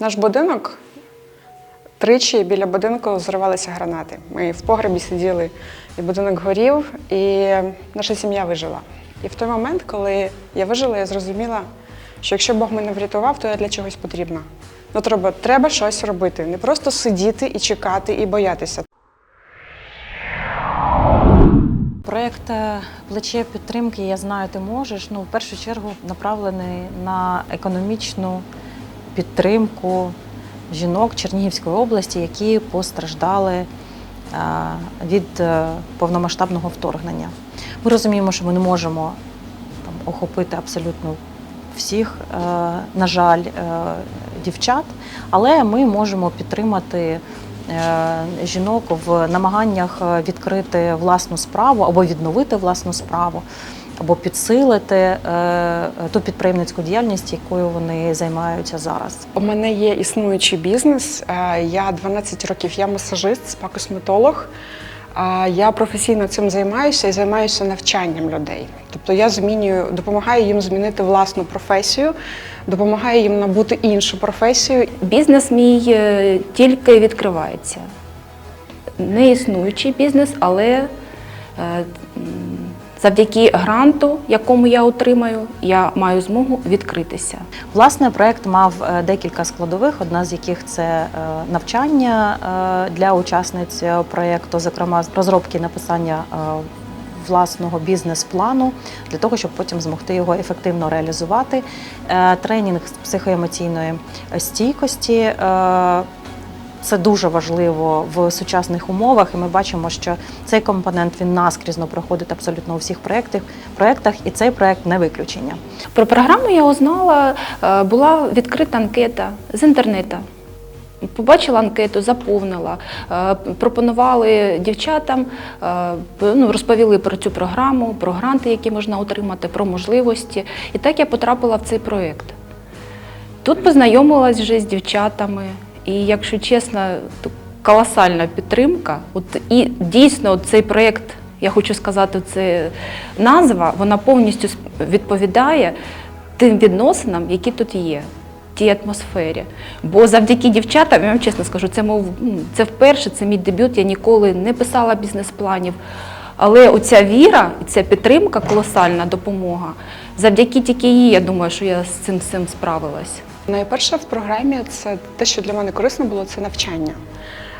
Наш будинок тричі біля будинку зривалися гранати. Ми в погребі сиділи, і будинок горів, і наша сім'я вижила. І в той момент, коли я вижила, я зрозуміла, що якщо Бог мене врятував, то я для чогось потрібна. Ну, треба, треба щось робити, не просто сидіти і чекати і боятися. Проєкт е, плече підтримки Я знаю, ти можеш. Ну, в першу чергу направлений на економічну підтримку жінок Чернігівської області, які постраждали від е, повномасштабного вторгнення. Ми розуміємо, що ми не можемо там, охопити абсолютно всіх, е, на жаль, е, дівчат, але ми можемо підтримати жінок в намаганнях відкрити власну справу або відновити власну справу, або підсилити е, ту підприємницьку діяльність, якою вони займаються зараз. У мене є існуючий бізнес. Е, Я 12 років, я масажист, спа-косметолог. Е, Я професійно цим займаюся і займаюся навчанням людей. Тобто я змінюю, допомагаю їм змінити власну професію, допомагаю їм набути іншу професію. Бізнес мій тільки відкривається. Не існуючий бізнес, але завдяки гранту, якому я отримаю, я маю змогу відкритися. Власне, проект мав е, декілька складових, одна з яких це е, навчання е, для учасниць проекту, зокрема розробки написання власного бізнес-плану для того, щоб потім змогти його ефективно реалізувати. Тренінг з психоемоційної стійкості. Це дуже важливо в сучасних умовах, і ми бачимо, що цей компонент він наскрізно проходить абсолютно у всіх проєктах, проєктах, і цей проєкт не виключення. Про програму я узнала, е, була відкрита анкета з інтернету. Побачила анкету, заповнила, Е, пропонували дівчатам, е, ну, розповіли про цю програму, про гранти, які можна отримати, про можливості. І так я потрапила в цей проєкт. Тут познайомилась вже з дівчатами, і, якщо чесно, то колосальна підтримка. От і дійсно цей проєкт, я хочу сказати, це назва, вона повністю відповідає тим відносинам, які тут є. Тій атмосфері. Бо завдяки дівчатам, я вам чесно скажу, це мов ну, це вперше, це мій дебют. Я ніколи не писала бізнес-планів. Але оця віра ця підтримка, колосальна допомога. Завдяки тільки їй, я думаю, що я з цим всім справилась. Найперше в програмі це те, що для мене корисно було, це навчання.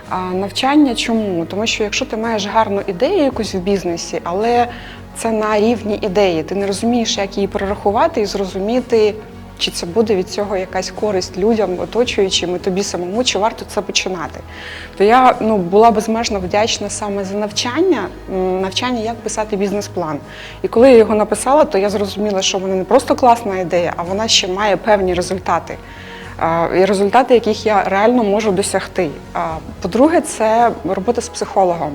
А навчання чому? Тому що якщо ти маєш гарну ідею якусь в бізнесі, але це на рівні ідеї, ти не розумієш, як її прорахувати і зрозуміти, чи це буде від цього якась користь людям, оточуючим і тобі самому, чи варто це починати. То я ну, була безмежно вдячна саме за навчання, навчання, як писати бізнес-план. І коли я його написала, то я зрозуміла, що в мене не просто класна ідея, а вона ще має певні результати. І результати, яких я реально можу досягти. По-друге, це робота з психологом.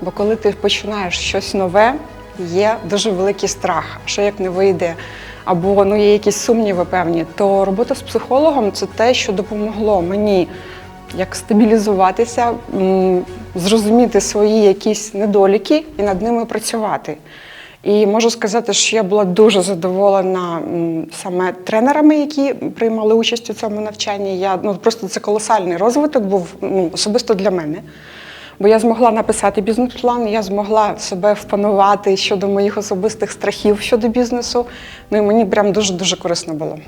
Бо коли ти починаєш щось нове, є дуже великий страх, що як не вийде, або ну, є якісь сумніви певні, то робота з психологом це те, що допомогло мені як стабілізуватися, зрозуміти свої якісь недоліки і над ними працювати. І можу сказати, що я була дуже задоволена саме тренерами, які приймали участь у цьому навчанні. Я ну просто це колосальний розвиток був ну, особисто для мене. Бо я змогла написати бізнес-план, я змогла себе впанувати щодо моїх особистих страхів щодо бізнесу. Ну і мені прям дуже дуже корисно було.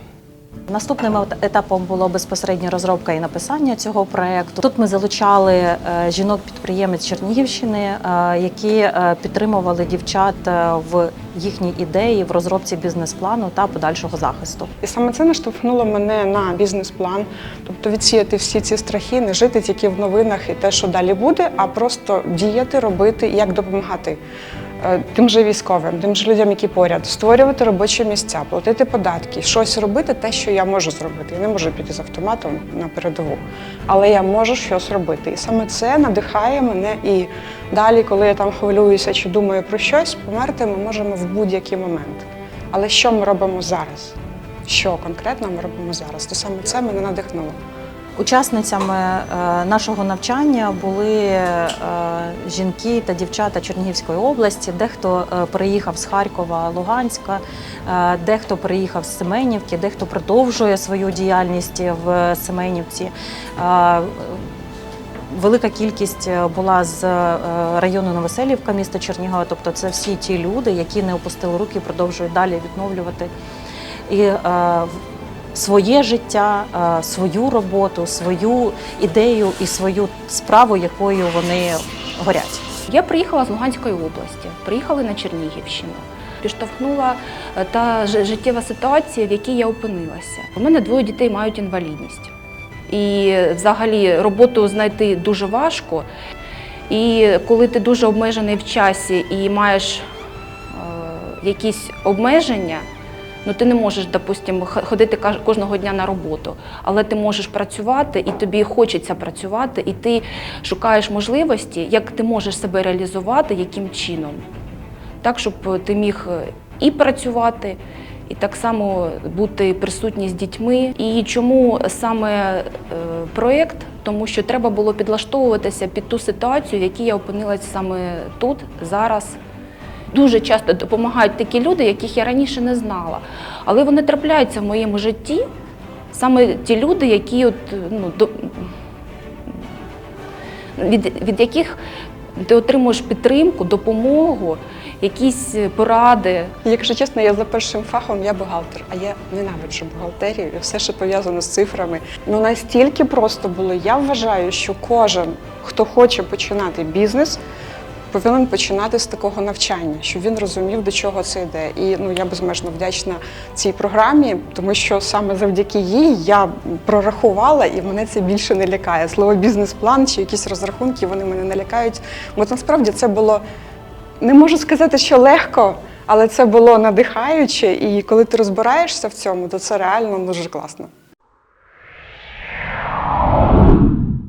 Наступним етапом було безпосередньо розробка і написання цього проекту. Тут ми залучали е, жінок-підприємець Чернігівщини, е, які е, підтримували дівчат в їхній ідеї в розробці бізнес-плану та подальшого захисту. І саме це наштовхнуло мене на бізнес-план, тобто відсіяти всі ці страхи, не жити тільки в новинах і те, що далі буде, а просто діяти, робити, як допомагати тим же військовим, тим же людям, які поряд, створювати робочі місця, платити податки, щось робити, те, що я можу зробити. Я не можу піти з автоматом на передову, але я можу щось робити. І саме це надихає мене і далі, коли я там хвилююся чи думаю про щось, померти ми можемо в будь-який момент. Але що ми робимо зараз? Що конкретно ми робимо зараз? То саме це мене надихнуло. Учасницями е, нашого навчання були е, жінки та дівчата Чернігівської області. Дехто е, переїхав з Харкова, Луганська, дехто переїхав з Семенівки, дехто продовжує свою діяльність в Семенівці. Велика кількість була з району Новоселівка, міста Чернігова. Тобто, це всі ті люди, які не опустили руки, продовжують далі відновлювати і своє життя, е, свою роботу, свою ідею і свою справу, якою вони горять. Я приїхала з Луганської області, приїхали на Чернігівщину. Підштовхнула е, та життєва ситуація, в якій я опинилася. У мене двоє дітей мають інвалідність. І взагалі роботу знайти дуже важко. І коли ти дуже обмежений в часі і маєш е, якісь обмеження, ну ти не можеш, допустимо, ходити кожного дня на роботу, але ти можеш працювати, і тобі хочеться працювати, і ти шукаєш можливості, як ти можеш себе реалізувати, яким чином. Так, щоб ти міг е, і працювати, і так само бути присутній з дітьми. І чому саме е, проєкт? Тому що треба було підлаштовуватися під ту ситуацію, в якій я опинилась саме тут, зараз. Дуже часто допомагають такі люди, яких я раніше не знала. Але вони трапляються в моєму житті, саме ті люди, які от, ну, до, від, від яких ти отримуєш підтримку, допомогу, якісь поради. Якщо чесно, я за першим фахом я бухгалтер, а я ненавиджу бухгалтерію і все, що пов'язано з цифрами. Ну настільки просто було. Я вважаю, що кожен, хто хоче починати бізнес, повинен починати з такого навчання, щоб він розумів, до чого це йде. І ну я безмежно вдячна цій програмі, тому що саме завдяки їй я прорахувала, і мене це більше не лякає. Слово бізнес-план чи якісь розрахунки вони мене не лякають. Бо насправді це було не можу сказати, що легко, але це було надихаюче, і коли ти розбираєшся в цьому, то це реально дуже класно.